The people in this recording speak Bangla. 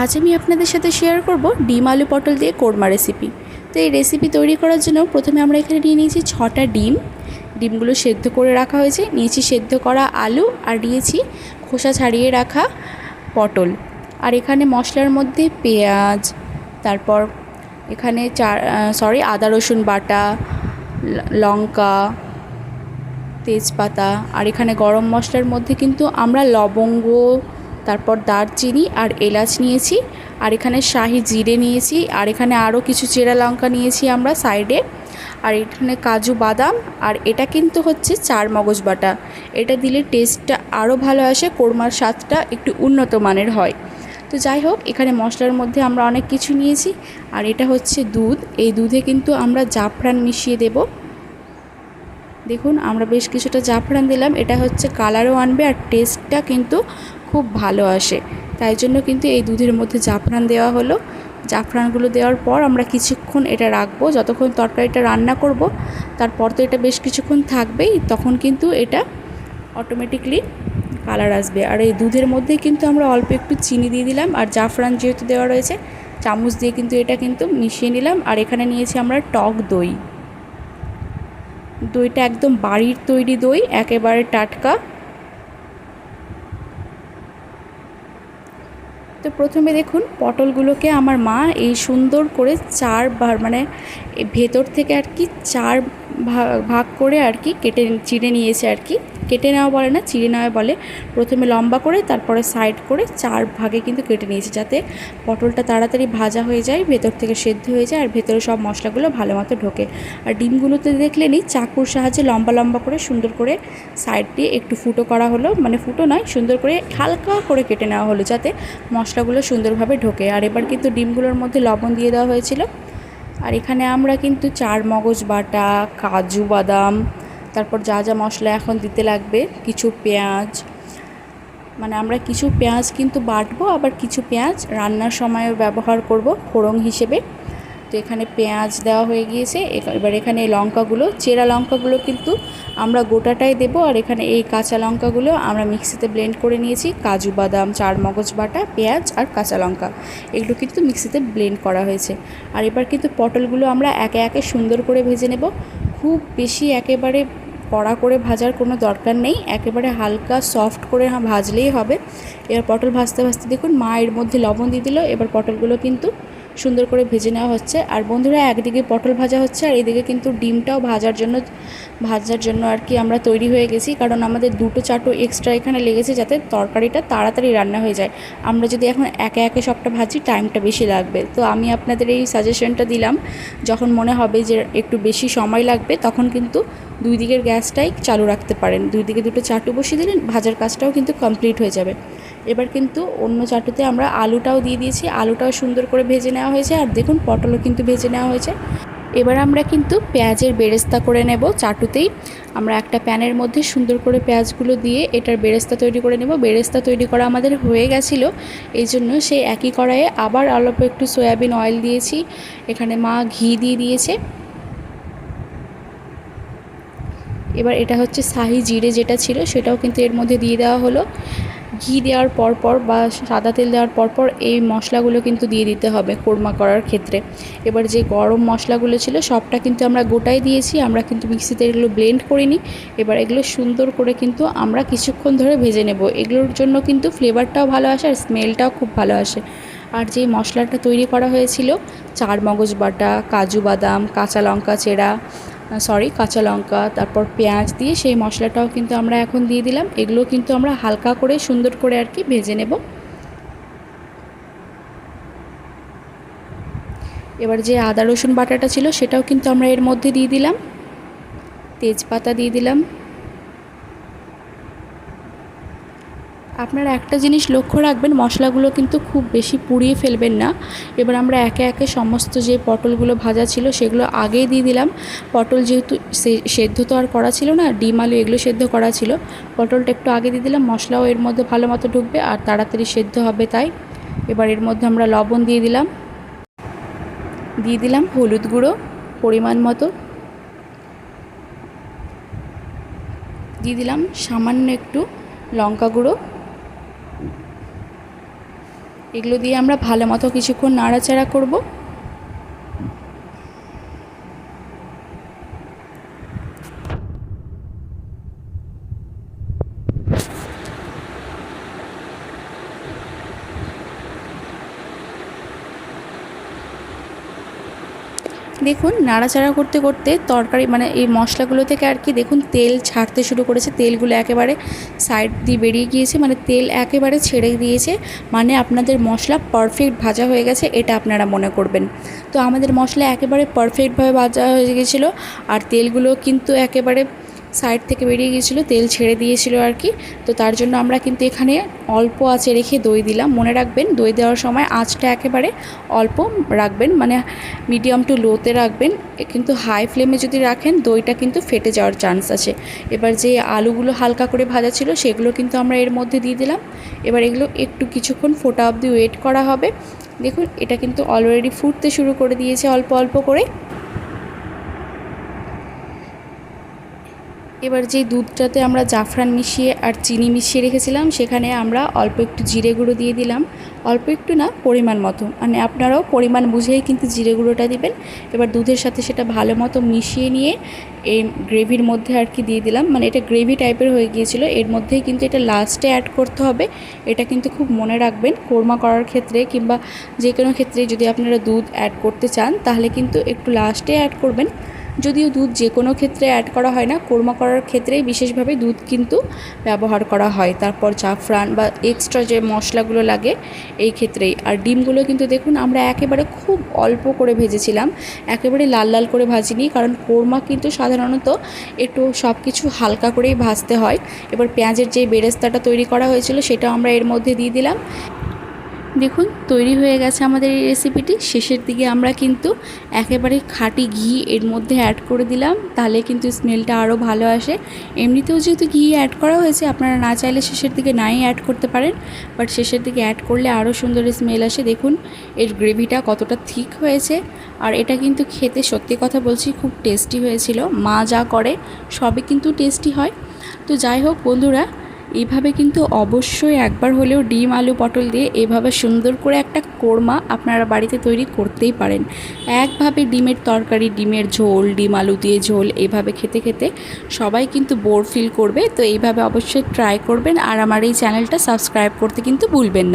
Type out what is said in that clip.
আজ আমি আপনাদের সাথে শেয়ার করব ডিম আলু পটল দিয়ে কোরমা রেসিপি তো এই রেসিপি তৈরি করার জন্য প্রথমে আমরা এখানে নিয়ে নিয়েছি ছটা ডিম। ডিমগুলো সেদ্ধ করে রাখা হয়েছে। নিয়েছি সেদ্ধ করা আলু আর নিয়েছি খোসা ছাড়িয়ে রাখা পটল। আর এখানে মশলার মধ্যে পেঁয়াজ, তারপর এখানে চার সরি আদা, রসুন বাটা লঙ্কা, তেজপাতা, আর এখানে গরম মশলার মধ্যে কিন্তু আমরা লবঙ্গ তারপর দারচিনি আর এলাচ নিয়েছি, আর এখানে শাহি জিরে নিয়েছি, আর এখানে আরও কিছু চেরা লঙ্কা নিয়েছি আমরা সাইডে। আর এখানে কাজু বাদাম, আর এটা কিন্তু হচ্ছে চার মগজ বাটা। এটা দিলে টেস্টটা আরও ভালো আসে, কোরমার স্বাদটা একটু উন্নত মানের হয়। তো যাই হোক, এখানে মশলার মধ্যে আমরা অনেক কিছু নিয়েছি, আর এটা হচ্ছে দুধ। এই দুধে কিন্তু আমরা জাফরান মিশিয়ে দেবো। দেখুন, আমরা বেশ কিছুটা জাফরান দিলাম। এটা হচ্ছে কালারও আনবে আর টেস্টটা কিন্তু খুব ভালো আসে। তাই জন্য কিন্তু এই দুধের মধ্যে জাফরান দেওয়া হলো। জাফরানগুলো দেওয়ার পর আমরা কিছুক্ষণ এটা রাখব। যতক্ষণ তরকারিটা রান্না করব, তারপর তো এটা বেশ কিছুক্ষণ থাকবেই, তখন কিন্তু এটা অটোমেটিকলি কালার আসবে। আর এই দুধের মধ্যে কিন্তু আমরা অল্প একটু চিনি দিয়ে দিলাম আর জাফরান যেহেতু দেওয়া রয়েছে, চামচ দিয়ে কিন্তু এটা কিন্তু মিশিয়ে নিলাম। আর এখানে নিয়েছি আমরা টক দই। দইটা একদম বাড়ির তৈরি দই, একেবারে টাটকা। তো প্রথমে দেখুন পটলগুলোকে আমার মা এই সুন্দর করে চারবার মানে ভেতর থেকে আর কি চার ভাগ করে আর কি কেটে চিড়ে নিয়েছে আর কি। কেটে নেওয়া বলে না, চিড়ে নেওয়া বলে। প্রথমে লম্বা করে, তারপরে সাইড করে চার ভাগে কিন্তু কেটে নিয়েছে যাতে পটলটা তাড়াতাড়ি ভাজা হয়ে যায়, ভেতর থেকে সেদ্ধ হয়ে যায় আর ভেতরে সব মশলাগুলো ভালো মতো ঢোকে। আর ডিমগুলোতে দেখলেনি চাকুর সাহায্যে লম্বা লম্বা করে সুন্দর করে সাইড দিয়ে একটু ফুটো করা হলো। মানে ফুটো নয়, সুন্দর করে হালকা করে কেটে নেওয়া হলো যাতে মশলাগুলো সুন্দরভাবে ঢোকে। আর এবার কিন্তু ডিমগুলোর মধ্যে লবণ দিয়ে দেওয়া হয়েছিল। আর এখানে আমরা কিন্তু চার মগজ বাটা, কাজু বাদাম, তারপর যা যা মশলা এখন দিতে লাগবে, কিছু পেঁয়াজ। মানে আমরা কিছু পেঁয়াজ কিন্তু বাটবো, আবার কিছু পেঁয়াজ রান্নার সময়ও ব্যবহার করব, ফোড়ন হিসেবে। তো এখানে পেঁয়াজ দেওয়া হয়ে গিয়েছে। এবার এখানে লঙ্কাগুলো, চেরা লঙ্কাগুলো কিন্তু আমরা গোটাটাই দেব আর এখানে এই কাঁচা লঙ্কাগুলো আমরা মিক্সিতে ব্লেন্ড করে নিয়েছি। কাজু বাদাম চার মগজ বাটা, পেঁয়াজ আর কাঁচা লঙ্কা। এগুলো কিন্তু মিক্সিতে ব্লেন্ড করা হয়েছে। আর এবার কিন্তু পটলগুলো আমরা একে একে সুন্দর করে ভেজে নেব। খুব বেশি একেবারে কড়া করে ভাজার কোনো দরকার নেই। একেবারে হালকা সফট করে ভাজলেই হবে। এবার পটল ভাজতে ভাজতে দেখুন মা এর মধ্যে লবণ দিয়ে দিল। এবার পটলগুলো কিন্তু সুন্দর করে ভেজে নেওয়া হচ্ছে। আর বন্ধুরা, একদিকে পটল ভাজা হচ্ছে আর এদিকে কিন্তু ডিমটাও ভাজার জন্য ভাজার জন্য আর কি আমরা তৈরি হয়ে গেছি। কারণ আমাদের দুটো চারটো এক্সট্রা এখানে লেগেছে যাতে তরকারিটা তাড়াতাড়ি রান্না হয়ে যায়। আমরা যদি এখন একে একে সবটা ভাজি টাইমটা বেশি লাগবে। তো আমি আপনাদের এই সাজেশনটা দিলাম, যখন মনে হবে যে একটু বেশি সময় লাগবে, তখন কিন্তু দুই দিকের গ্যাসটাই চালু রাখতে পারেন। দুই দিকে দুটো চাটু বসিয়ে দিলেন, ভাজার কাজটাও কিন্তু কমপ্লিট হয়ে যাবে। এবার কিন্তু অন্য চাটুতে আমরা আলুটাও দিয়ে দিয়েছি, আলুটাও সুন্দর করে ভেজে নেওয়া হয়েছে আর দেখুন পটলও কিন্তু ভেজে নেওয়া হয়েছে। এবার আমরা কিন্তু পেঁয়াজের বেরেস্তা করে নেব চাটুতেই। আমরা একটা প্যানের মধ্যে সুন্দর করে পেঁয়াজগুলো দিয়ে এটার বেরেস্তা তৈরি করে নেব। বেরেস্তা তৈরি করা আমাদের হয়ে গেছিল এই জন্য সেই একই কড়াইয়ে আবার অল্প একটু সয়াবিন অয়েল দিয়েছি, এখানে মা ঘি দিয়ে দিয়েছে। এবার এটা হচ্ছে শাহি জিরে যেটা ছিল সেটাও কিন্তু এর মধ্যে দিয়ে দেওয়া হলো। ঘি দেওয়ার পরপর বা সাদা তেল দেওয়ার পরপর এই মশলাগুলো কিন্তু দিয়ে দিতে হবে কোরমা করার ক্ষেত্রে। এবার যে গরম মশলাগুলো ছিল সবটা কিন্তু আমরা গোটাই দিয়েছি, আমরা কিন্তু মিক্সিতে এগুলো ব্লেন্ড করিনি। এবার এগুলো সুন্দর করে কিন্তু আমরা কিছুক্ষণ ধরে ভেজে নেব। এগুলোর জন্য কিন্তু ফ্লেভারটাও ভালো আসে আর স্মেলটাও খুব ভালো আসে। আর যেই মশলাটা তৈরি করা হয়েছিল চার মগজ বাটা, কাজু বাদাম, কাঁচা লঙ্কা, চেরা সরি কাঁচা লঙ্কা, তারপর পেঁয়াজ দিয়ে সেই মশলাটাও কিন্তু আমরা এখন দিয়ে দিলাম। এগুলো কিন্তু আমরা হালকা করে সুন্দর করে আর কি ভেজে নেব। এবার যে আদা রসুন বাটাটা ছিল সেটাও কিন্তু আমরা এর মধ্যে দিয়ে দিলাম। তেজপাতা দিয়ে দিলাম। আপনারা একটা জিনিস লক্ষ্য রাখবেন, মশলাগুলো কিন্তু খুব বেশি পুড়িয়ে ফেলবেন না। এবার আমরা একে একে সমস্ত যে পটলগুলো ভাজা ছিল সেগুলো আগেই দিয়ে দিলাম। পটল যেহেতু সেদ্ধ তো আর করা ছিল না, ডিম, আলু এগুলো সেদ্ধ করা ছিল। পটলটা একটু আগে দিয়ে দিলাম, মশলাও এর মধ্যে ভালো মতো ঢুকবে আর তাড়াতাড়ি সেদ্ধ হবে তাই। এবার এর মধ্যে আমরা লবণ দিয়ে দিলাম। দিয়ে দিলাম হলুদ গুঁড়ো পরিমাণ মতো। দিয়ে দিলাম সামান্য একটু লঙ্কা গুঁড়ো। এগুলো দিয়ে আমরা ভালো মতো কিছুক্ষণ নাড়াচাড়া করব। দেখুন, নাড়াচাড়া করতে করতে তরকারি মানে এই মশলাগুলো থেকে আর কি দেখুন, তেল ছাড়তে শুরু করেছে। তেলগুলো একেবারে সাইড দিয়ে বেরিয়ে গিয়েছে মানে তেল একেবারে ছেড়ে দিয়েছে। মানে আপনাদের মশলা পারফেক্ট ভাজা হয়ে গেছে, এটা আপনারা মনে করবেন। তো আমাদের মশলা একেবারে পারফেক্টভাবে ভাজা হয়ে গেছিল আর তেলগুলো কিন্তু একেবারে সাইড থেকে বেরিয়ে গিয়েছিল, তেল ছেড়ে দিয়েছিল আর কি। তো তার জন্য আমরা কিন্তু এখানে অল্প আঁচে রেখে দই দিলাম। মনে রাখবেন, দই দেওয়ার সময় আঁচটা একেবারে অল্প রাখবেন মানে মিডিয়াম টু লোতে রাখবেন। কিন্তু হাই ফ্লেমে যদি রাখেন, দইটা কিন্তু ফেটে যাওয়ার চান্স আছে। এবার যে আলুগুলো হালকা করে ভাজা ছিল, সেগুলো কিন্তু আমরা এর মধ্যে দিয়ে দিলাম। এবার এগুলো একটু কিছুক্ষণ ফোটা অবধি ওয়েট করা হবে। দেখুন, এটা কিন্তু অলরেডি ফুটতে শুরু করে দিয়েছে অল্প অল্প করে। এবার যেই দুধটাতে আমরা জাফরান মিশিয়ে আর চিনি মিশিয়ে রেখেছিলাম, সেখানে আমরা অল্প একটু জিরে গুঁড়ো দিয়ে দিলাম। অল্প একটু না, পরিমাণ মতো। মানে আপনারাও পরিমাণ বুঝেই কিন্তু জিরে গুঁড়োটা দিবেন। এবার দুধের সাথে সেটা ভালো মতো মিশিয়ে নিয়ে এই গ্রেভির মধ্যে আর কি দিয়ে দিলাম। মানে এটা গ্রেভি টাইপের হয়ে গিয়েছিল। এর মধ্যেই কিন্তু এটা লাস্টে অ্যাড করতে হবে। এটা কিন্তু খুব মনে রাখবেন, কোরমা করার ক্ষেত্রে কিংবা যে কোনো ক্ষেত্রে যদি আপনারা দুধ অ্যাড করতে চান, তাহলে কিন্তু একটু লাস্টে অ্যাড করবেন। যদিও দুধ যে কোনো ক্ষেত্রে অ্যাড করা হয় না, কোরমা করার ক্ষেত্রেই বিশেষভাবে দুধ কিন্তু ব্যবহার করা হয়। তারপর জাফরান বা এক্সট্রা যে মশলাগুলো লাগে, এই ক্ষেত্রেই। আর ডিমগুলো কিন্তু দেখুন, আমরা একেবারে খুব অল্প করে ভেজেছিলাম। একেবারে লাল লাল করে ভাজিনি, কারণ কোরমা কিন্তু সাধারণত একটু সব কিছু হালকা করেই ভাজতে হয়। এবার পেঁয়াজের যে বেরেস্তাটা তৈরি করা হয়েছিল, সেটাও আমরা এর মধ্যে দিয়ে দিলাম। দেখুন, তৈরি হয়ে গেছে আমাদের এই রেসিপিটি শেষের দিকে আমরা কিন্তু একেবারে খাঁটি ঘি এর মধ্যে অ্যাড করে দিলাম, তাহলে কিন্তু স্মেলটা আরও ভালো আসে। এমনিতেও যেহেতু ঘি অ্যাড করা হয়েছে, আপনারা না চাইলে শেষের দিকে নাই অ্যাড করতে পারেন বাট শেষের দিকে অ্যাড করলে আরও সুন্দর স্মেল আসে। দেখুন, এর গ্রেভিটা কতটা থিক হয়েছে, আর এটা কিন্তু খেতে সত্যি কথা বলছি, খুব টেস্টি হয়েছিল। মা যা করে, সবই কিন্তু টেস্টি হয়। তো যাই হোক, বন্ধুরা এইভাবে কিন্তু অবশ্যই একবার হলেও ডিম, আলু, পটল দিয়ে এভাবে সুন্দর করে একটা কোরমা আপনারা বাড়িতে তৈরি করতেই পারেন। একভাবে ডিমের তরকারি, ডিমের ঝোল, ডিম, আলু দিয়ে ঝোল এভাবে খেতে খেতে সবাই কিন্তু বোর ফিল করবে। তো এইভাবে অবশ্যই ট্রাই করবেন আর আমার এই চ্যানেলটা সাবস্ক্রাইব করতে কিন্তু ভুলবেন না।